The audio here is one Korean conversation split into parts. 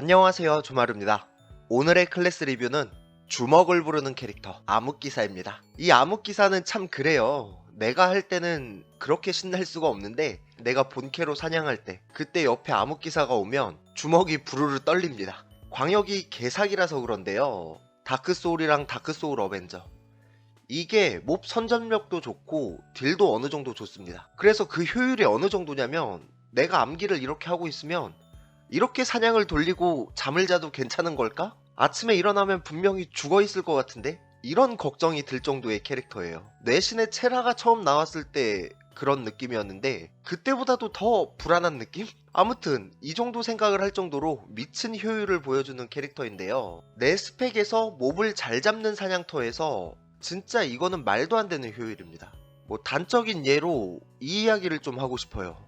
안녕하세요 조마루입니다. 오늘의 클래스 리뷰는 주먹을 부르는 캐릭터 암흑기사입니다. 이 암흑기사는 참 그래요. 내가 할 때는 그렇게 신날 수가 없는데 내가 본캐로 사냥할 때 그때 옆에 암흑기사가 오면 주먹이 부르르 떨립니다. 광역이 개사기라서 그런데요. 다크소울이랑 다크소울 어벤져. 이게 몹 선점력도 좋고 딜도 어느 정도 좋습니다. 그래서 그 효율이 어느 정도냐면 내가 암기를 이렇게 하고 있으면 이렇게 사냥을 돌리고 잠을 자도 괜찮은 걸까? 아침에 일어나면 분명히 죽어 있을 것 같은데? 이런 걱정이 들 정도의 캐릭터예요. 내신의 체라가 처음 나왔을 때 그런 느낌이었는데 그때보다도 더 불안한 느낌? 아무튼 이 정도 생각을 할 정도로 미친 효율을 보여주는 캐릭터인데요. 내 스펙에서 몹을 잘 잡는 사냥터에서 진짜 이거는 말도 안 되는 효율입니다. 뭐 단적인 예로 이 이야기를 좀 하고 싶어요.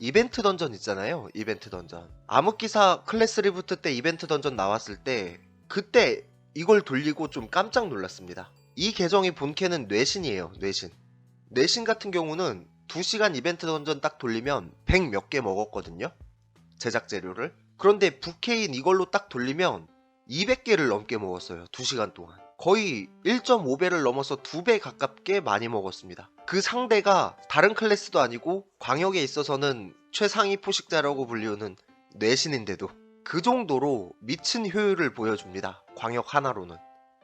이벤트 던전 있잖아요. 이벤트 던전. 암흑기사 클래스 리부트 때 이벤트 던전 나왔을 때 그때 이걸 돌리고 좀 깜짝 놀랐습니다. 이 계정의 본캐는 뇌신이에요. 뇌신. 뇌신 같은 경우는 2시간 이벤트 던전 딱 돌리면 100 몇 개 먹었거든요. 제작 재료를. 그런데 부캐인 이걸로 딱 돌리면 200개를 넘게 먹었어요. 2시간 동안. 거의 1.5배를 넘어서 2배 가깝게 많이 먹었습니다. 그 상대가 다른 클래스도 아니고 광역에 있어서는 최상위 포식자라고 불리우는 뇌신인데도 그 정도로 미친 효율을 보여줍니다. 광역 하나로는.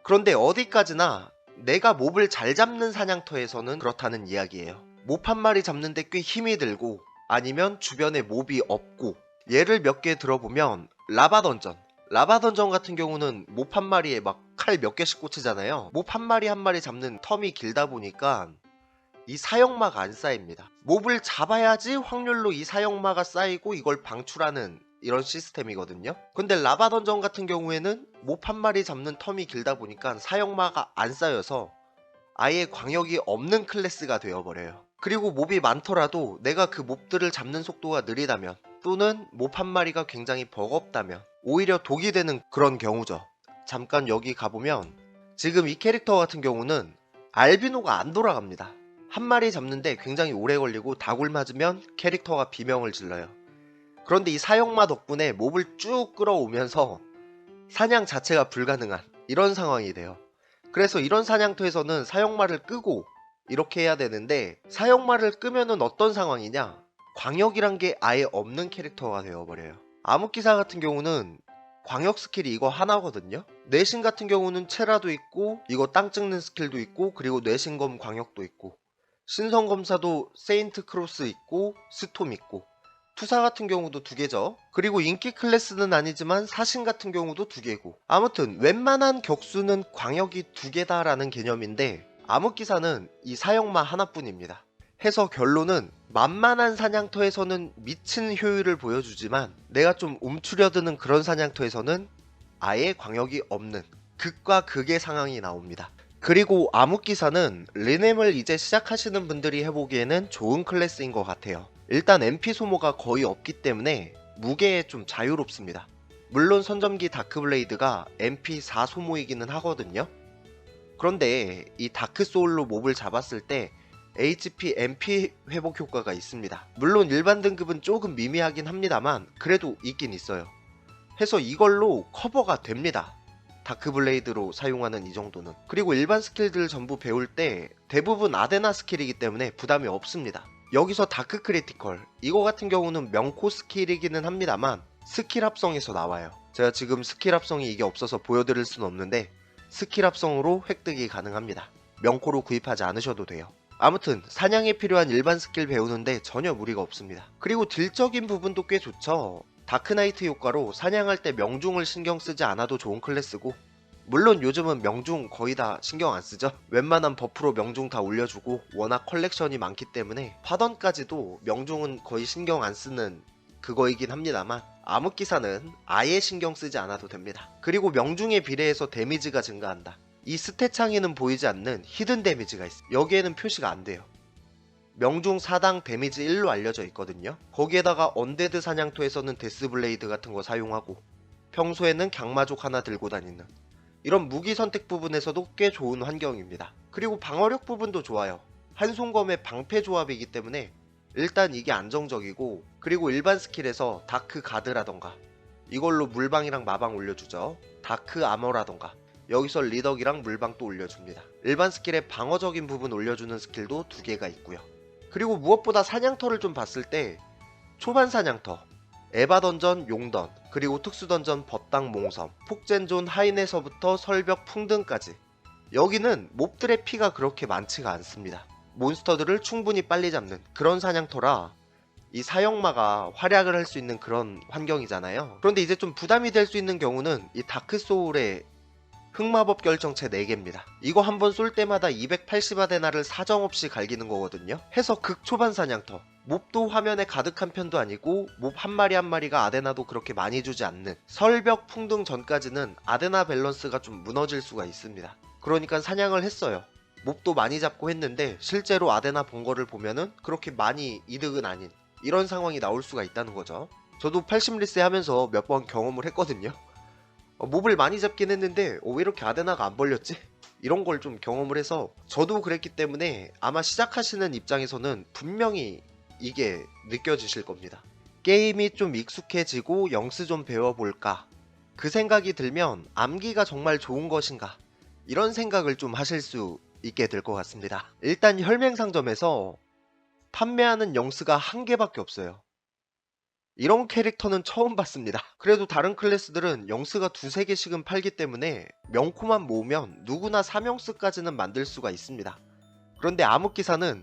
그런데 어디까지나 내가 몹을 잘 잡는 사냥터에서는 그렇다는 이야기예요. 몹 한 마리 잡는데 꽤 힘이 들고 아니면 주변에 몹이 없고 예를 몇 개 들어보면 라바 던전 라바 던전 같은 경우는 몹 한 마리에 막 칼 몇 개씩 꽂히잖아요. 몹 한 마리 한 마리 잡는 텀이 길다 보니까 이 사형마가 안 쌓입니다. 몹을 잡아야지 확률로 이 사형마가 쌓이고 이걸 방출하는 이런 시스템이거든요. 근데 라바 던전 같은 경우에는 몹 한 마리 잡는 텀이 길다 보니까 사형마가 안 쌓여서 아예 광역이 없는 클래스가 되어버려요. 그리고 몹이 많더라도 내가 그 몹들을 잡는 속도가 느리다면 또는 몹 한 마리가 굉장히 버겁다면 오히려 독이 되는 그런 경우죠. 잠깐 여기 가보면 지금 이 캐릭터 같은 경우는 알비노가 안 돌아갑니다. 한 마리 잡는데 굉장히 오래 걸리고 다굴 맞으면 캐릭터가 비명을 질러요. 그런데 이 사형마 덕분에 몹을 쭉 끌어오면서 사냥 자체가 불가능한 이런 상황이 돼요. 그래서 이런 사냥터에서는 사형마를 끄고 이렇게 해야 되는데 사형마를 끄면은 어떤 상황이냐? 광역이란 게 아예 없는 캐릭터가 되어버려요. 암흑기사 같은 경우는 광역 스킬이 이거 하나거든요. 뇌신 같은 경우는 체라도 있고 이거 땅 찍는 스킬도 있고 그리고 뇌신검 광역도 있고 신성검사도 세인트 크로스 있고 스톰 있고 투사 같은 경우도 두 개죠. 그리고 인기 클래스는 아니지만 사신 같은 경우도 두 개고 아무튼 웬만한 격수는 광역이 두 개다라는 개념인데 암흑기사는 이 사형마 하나뿐입니다. 해서 결론은 만만한 사냥터에서는 미친 효율을 보여주지만 내가 좀 움츠려드는 그런 사냥터에서는 아예 광역이 없는 극과 극의 상황이 나옵니다. 그리고 암흑기사는 리넴을 이제 시작하시는 분들이 해보기에는 좋은 클래스인 것 같아요. 일단 MP 소모가 거의 없기 때문에 무게에 좀 자유롭습니다. 물론 선점기 다크블레이드가 MP 4 소모이기는 하거든요. 그런데 이 다크 소울로 몹을 잡았을 때 HP MP 회복 효과가 있습니다. 물론 일반 등급은 조금 미미하긴 합니다만 그래도 있긴 있어요. 해서 이걸로 커버가 됩니다. 다크블레이드로 사용하는 이 정도는. 그리고 일반 스킬들 전부 배울 때 대부분 아데나 스킬이기 때문에 부담이 없습니다. 여기서 다크 크리티컬 이거 같은 경우는 명코 스킬이기는 합니다만 스킬 합성에서 나와요. 제가 지금 스킬 합성이 이게 없어서 보여드릴 수는 없는데 스킬 합성으로 획득이 가능합니다. 명코로 구입하지 않으셔도 돼요. 아무튼 사냥에 필요한 일반 스킬 배우는데 전혀 무리가 없습니다. 그리고 딜적인 부분도 꽤 좋죠. 다크나이트 효과로 사냥할 때 명중을 신경 쓰지 않아도 좋은 클래스고 물론 요즘은 명중 거의 다 신경 안 쓰죠. 웬만한 버프로 명중 다 올려주고 워낙 컬렉션이 많기 때문에 파던까지도 명중은 거의 신경 안 쓰는 그거이긴 합니다만 암흑기사는 아예 신경 쓰지 않아도 됩니다. 그리고 명중에 비례해서 데미지가 증가한다. 이 스탯 창에는 보이지 않는 히든 데미지가 있어. 여기에는 표시가 안 돼요. 명중 4당 데미지 1로 알려져 있거든요. 거기에다가 언데드 사냥터에서는 데스블레이드 같은 거 사용하고 평소에는 강마족 하나 들고 다니는 이런 무기 선택 부분에서도 꽤 좋은 환경입니다. 그리고 방어력 부분도 좋아요. 한송검의 방패 조합이기 때문에 일단 이게 안정적이고 그리고 일반 스킬에서 다크 가드라던가 이걸로 물방이랑 마방 올려주죠. 다크 아머라던가 여기서 리덕이랑 물방 또 올려줍니다. 일반 스킬에 방어적인 부분 올려주는 스킬도 두 개가 있고요. 그리고 무엇보다 사냥터를 좀 봤을 때 초반 사냥터, 에바 던전, 용던, 그리고 특수 던전 법당 몽섬, 폭젠존 하인에서부터 설벽 풍등까지 여기는 몹들의 피가 그렇게 많지가 않습니다. 몬스터들을 충분히 빨리 잡는 그런 사냥터라 이 사형마가 활약을 할 수 있는 그런 환경이잖아요. 그런데 이제 좀 부담이 될 수 있는 경우는 이 다크 소울의 흑마법 결정체 4개입니다. 이거 한 번 쏠 때마다 280아데나를 사정없이 갈기는 거거든요. 해서 극초반 사냥터. 몹도 화면에 가득한 편도 아니고 몹 한 마리 한 마리가 아데나도 그렇게 많이 주지 않는 설벽 풍등 전까지는 아데나 밸런스가 좀 무너질 수가 있습니다. 그러니까 사냥을 했어요. 몹도 많이 잡고 했는데 실제로 아데나 본 거를 보면은 그렇게 많이 이득은 아닌 이런 상황이 나올 수가 있다는 거죠. 저도 80리세 하면서 몇 번 경험을 했거든요. 어, 몹을 많이 잡긴 했는데 어, 왜 이렇게 아데나가 안 벌렸지? 이런 걸 좀 경험을 해서 저도 그랬기 때문에 아마 시작하시는 입장에서는 분명히 이게 느껴지실 겁니다. 게임이 좀 익숙해지고 영스 좀 배워볼까? 그 생각이 들면 암기가 정말 좋은 것인가? 이런 생각을 좀 하실 수 있게 될 것 같습니다. 일단 혈맹상점에서 판매하는 영스가 한 개밖에 없어요. 이런 캐릭터는 처음 봤습니다. 그래도 다른 클래스들은 영스가 두세 개씩은 팔기 때문에 명코만 모으면 누구나 3영스까지는 만들 수가 있습니다. 그런데 암흑기사는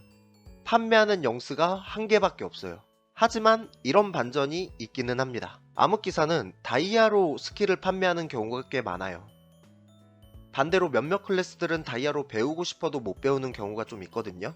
판매하는 영스가 한 개밖에 없어요. 하지만 이런 반전이 있기는 합니다. 암흑기사는 다이아로 스킬을 판매하는 경우가 꽤 많아요. 반대로 몇몇 클래스들은 다이아로 배우고 싶어도 못 배우는 경우가 좀 있거든요.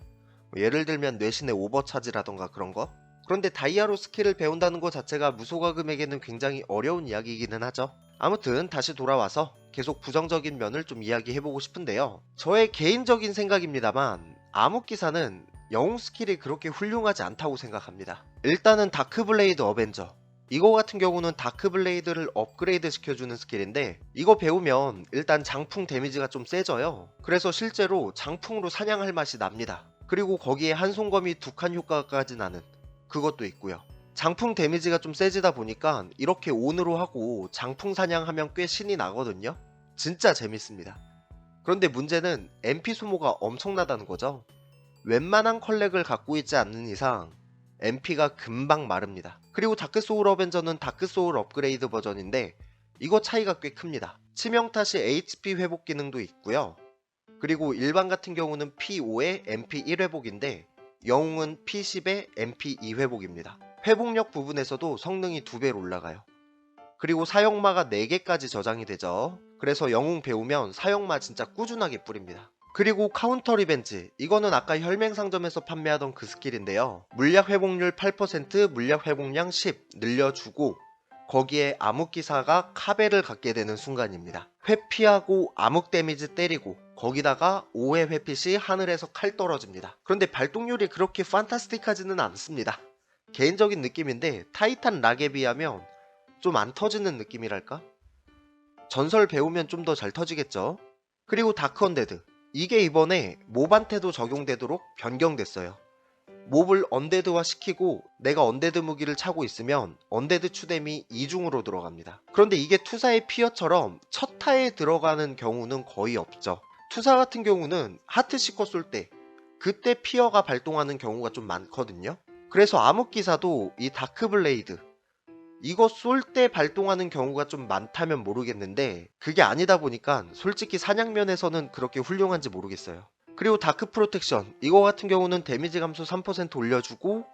뭐 예를 들면 뇌신의 오버차지라던가 그런 거. 그런데 다이아로 스킬을 배운다는 것 자체가 무소가금에게는 굉장히 어려운 이야기이기는 하죠. 아무튼 다시 돌아와서 계속 부정적인 면을 좀 이야기해보고 싶은데요. 저의 개인적인 생각입니다만 암흑기사는 영웅 스킬이 그렇게 훌륭하지 않다고 생각합니다. 일단은 다크블레이드 어벤져 이거 같은 경우는 다크블레이드를 업그레이드 시켜주는 스킬인데 이거 배우면 일단 장풍 데미지가 좀 세져요. 그래서 실제로 장풍으로 사냥할 맛이 납니다. 그리고 거기에 한송검이 두 칸 효과까지 나는 그것도 있고요. 장풍 데미지가 좀 세지다 보니까 이렇게 온으로 하고 장풍 사냥하면 꽤 신이 나거든요. 진짜 재밌습니다. 그런데 문제는 MP 소모가 엄청나다는 거죠. 웬만한 컬렉을 갖고 있지 않는 이상 MP가 금방 마릅니다. 그리고 다크소울 어벤져는 다크소울 업그레이드 버전인데 이거 차이가 꽤 큽니다. 치명타 시 HP 회복 기능도 있고요. 그리고 일반 같은 경우는 P5에 MP 1 회복인데 영웅은 P10에 MP 2회복입니다. 회복력 부분에서도 성능이 2배로 올라가요. 그리고 사형마가 4개까지 저장이 되죠. 그래서 영웅 배우면 사형마 진짜 꾸준하게 뿌립니다. 그리고 카운터 리벤지 이거는 아까 혈맹상점에서 판매하던 그 스킬인데요 물약 회복률 8% 물약 회복량 10 늘려주고 거기에 암흑기사가 카베를 갖게 되는 순간입니다 회피하고 암흑 데미지 때리고 거기다가 5회 회피 시 하늘에서 칼 떨어집니다 그런데 발동률이 그렇게 판타스틱하지는 않습니다 개인적인 느낌인데 타이탄 락에 비하면 좀 안 터지는 느낌이랄까? 전설 배우면 좀 더 잘 터지겠죠 그리고 다크 언데드 이게 이번에 몹한테도 적용되도록 변경됐어요. 몹을 언데드화 시키고 내가 언데드 무기를 차고 있으면 언데드 추뎀이 이중으로 들어갑니다. 그런데 이게 투사의 피어처럼 첫 타에 들어가는 경우는 거의 없죠. 투사 같은 경우는 하트 시커 쏠 때 그때 피어가 발동하는 경우가 좀 많거든요. 그래서 암흑기사도 이 다크블레이드 이거 쏠 때 발동하는 경우가 좀 많다면 모르겠는데 그게 아니다 보니까 솔직히 사냥면에서는 그렇게 훌륭한지 모르겠어요. 그리고 다크 프로텍션 이거 같은 경우는 데미지 감소 3% 올려주고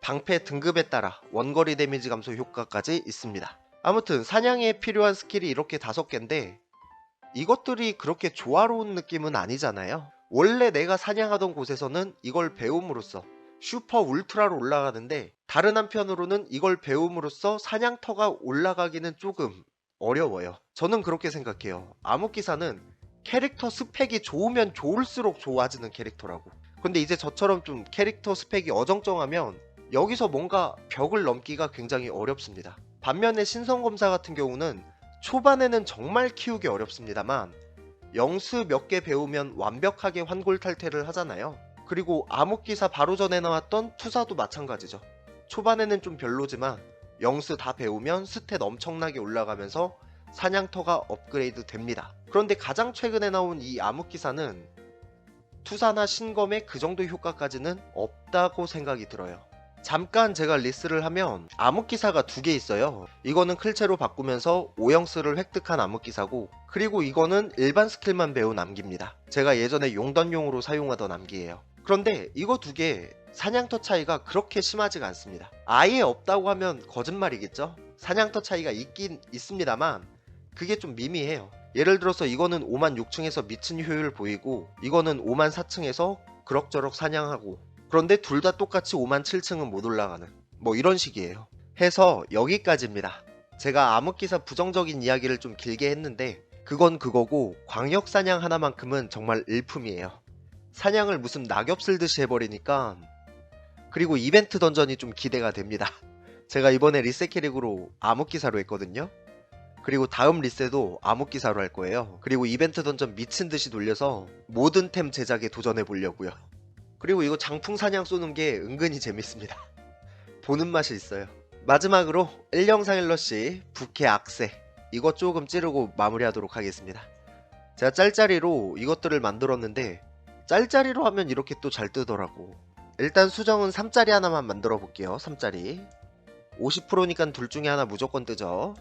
방패 등급에 따라 원거리 데미지 감소 효과까지 있습니다. 아무튼 사냥에 필요한 스킬이 이렇게 다섯 개인데 이것들이 그렇게 조화로운 느낌은 아니잖아요. 원래 내가 사냥하던 곳에서는 이걸 배움으로써 슈퍼 울트라로 올라가는데 다른 한편으로는 이걸 배움으로써 사냥터가 올라가기는 조금 어려워요. 저는 그렇게 생각해요. 암흑기사는 캐릭터 스펙이 좋으면 좋을수록 좋아지는 캐릭터라고. 근데 이제 저처럼 좀 캐릭터 스펙이 어정쩡하면 여기서 뭔가 벽을 넘기가 굉장히 어렵습니다. 반면에 신성검사 같은 경우는 초반에는 정말 키우기 어렵습니다만 영수 몇 개 배우면 완벽하게 환골탈퇴를 하잖아요. 그리고 암흑기사 바로 전에 나왔던 투사도 마찬가지죠. 초반에는 좀 별로지만 영수 다 배우면 스탯 엄청나게 올라가면서 사냥터가 업그레이드 됩니다. 그런데 가장 최근에 나온 이 암흑기사는 투사나 신검의 그 정도 효과까지는 없다고 생각이 들어요. 잠깐 제가 리스를 하면 암흑기사가 두 개 있어요. 이거는 클체로 바꾸면서 오영스를 획득한 암흑기사고 그리고 이거는 일반 스킬만 배운 암기입니다. 제가 예전에 용던용으로 사용하던 암기예요. 그런데 이거 두 개 사냥터 차이가 그렇게 심하지가 않습니다. 아예 없다고 하면 거짓말이겠죠? 사냥터 차이가 있긴 있습니다만 그게 좀 미미해요. 예를 들어서 이거는 5만 6층에서 미친 효율 보이고 이거는 5만 4층에서 그럭저럭 사냥하고 그런데 둘 다 똑같이 5만 7층은 못 올라가는 뭐 이런 식이에요. 해서 여기까지입니다. 제가 암흑기사 부정적인 이야기를 좀 길게 했는데 그건 그거고 광역 사냥 하나만큼은 정말 일품이에요. 사냥을 무슨 낙엽 쓸듯이 해버리니까 그리고 이벤트 던전이 좀 기대가 됩니다. 제가 이번에 리셋 캐릭으로 암흑기사로 했거든요. 그리고 다음 리셋도 암흑기사로 할 거예요. 그리고 이벤트 던전 미친 듯이 돌려서 모든 템 제작에 도전해 보려고요. 그리고 이거 장풍 사냥 쏘는 게 은근히 재밌습니다. 보는 맛이 있어요. 마지막으로 1영상 일러시 부캐 악세 이것 조금 찌르고 마무리하도록 하겠습니다. 제가 짤짤이로 이것들을 만들었는데 짤짤이로 하면 이렇게 또 잘 뜨더라고. 일단 수정은 3짜리 하나만 만들어 볼게요. 3짜리. 50%니까 둘 중에 하나 무조건 뜨죠.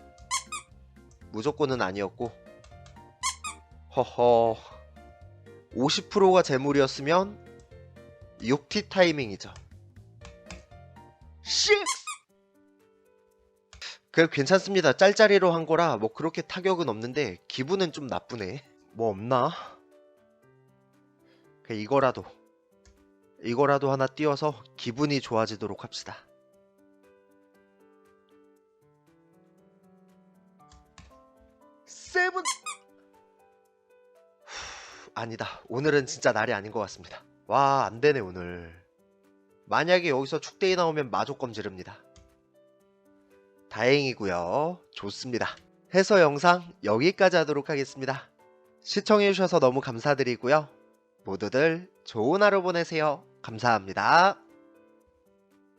무조건은 아니었고. 허허. 50%가 재물이었으면 6T 타이밍이죠. 6! 그 괜찮습니다. 짤짤이로 한 거라 뭐 그렇게 타격은 없는데 기분은 좀 나쁘네. 뭐 없나? 그 이거라도 이거라도 하나 띄워서 기분이 좋아지도록 합시다. 세븐 후, 아니다. 오늘은 진짜 날이 아닌 것 같습니다. 와, 안 되네, 오늘. 만약에 여기서 축대이 나오면 마조검 지릅니다. 다행이고요. 좋습니다. 해서 영상 여기까지 하도록 하겠습니다. 시청해주셔서 너무 감사드리고요. 모두들 좋은 하루 보내세요. 감사합니다.